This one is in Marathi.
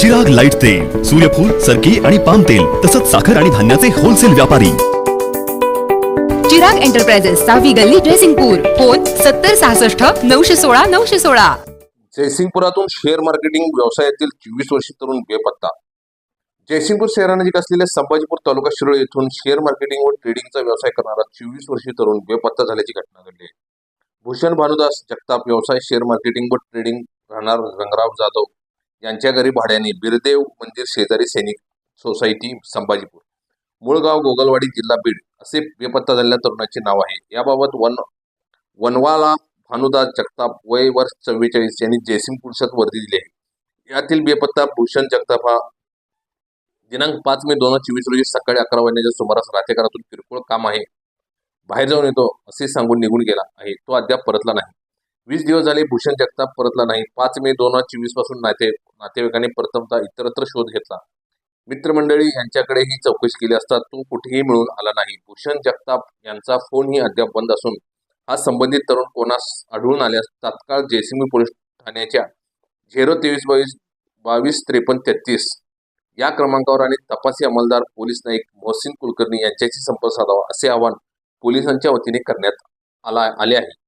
जग लाइट तेल सूर्यफूल सरकी आणि पाम तेल तसंच साखर आणि धान्याचे होलसेल व्यापारी. चिराग एंटरप्राइजेस सहावी गल्ली ड्रेसिंगपूर फोन सत्तर सहासष्ट नऊशे सोळा नऊशे सोळा. जयसिंगपुरातून शेअर मार्केटिंग व्यवसायातील चोवीस वर्षीय तरुण बेपत्ता. जयसिंगपूर शहरानजीक असलेल्या संभाजीपूर तालुका शिरोळ येथून शेअर मार्केटिंग व ट्रेडिंगचा व्यवसाय करणारा चोवीस वर्षीय तरुण बेपत्ता झाल्याची घटना घडली. भूषण भानुदास जगताप व्यवसाय शेअर मार्केटिंग व ट्रेडिंग राहणार रंगराव जाधव. यांच्या घरी भाड्याने बिरदेव मंदिर शेजारी सैनिक सोसायटी संभाजीपूर. मुळगाव गोगलवाडी जिल्हा बीड असे बेपत्ता झालेल्या तरुणाचे नाव आहे. याबाबत वन वनवाला भानुदास जगताप वय वर्ष चव्वेचाळीस यांनी जयसिंग पुरुषात वर्दी दिली आहे. यातील बेपत्ता भूषण जगताप हा दिनांक पाच मे दोन हजार चोवीस रोजी सकाळी अकरा वाजण्याच्या सुमारास रातेकारातून किरकोळ काम आहे. बाहेर जाऊन येतो असे सांगून निघून गेला आहे. तो अद्याप परतला नाही. वीस दिवस झाले भूषण जगताप परतला नाही. पाच मे दोन हजार चोवीसपासून नाते नातेवाईकांनी प्रथमतः इतरत्र शोध घेतला. मित्रमंडळी यांच्याकडेही चौकशी केली असता तो कुठेही मिळून आला नाही. भूषण जगताप यांचा फोनही अद्याप बंद असून हा संबंधित तरुण कोणास आढळून आल्यास तात्काळ जयसिंग पोलीस ठाण्याच्या झिरो तेवीस बावीस बावीस त्रेपन्न तेहतीस या क्रमांकावर आणि तपासी अंमलदार पोलीस नाईक मोहसिन कुलकर्णी यांच्याशी संपर्क साधावा असे आवाहन पोलिसांच्या वतीने करण्यात आला आले आहे.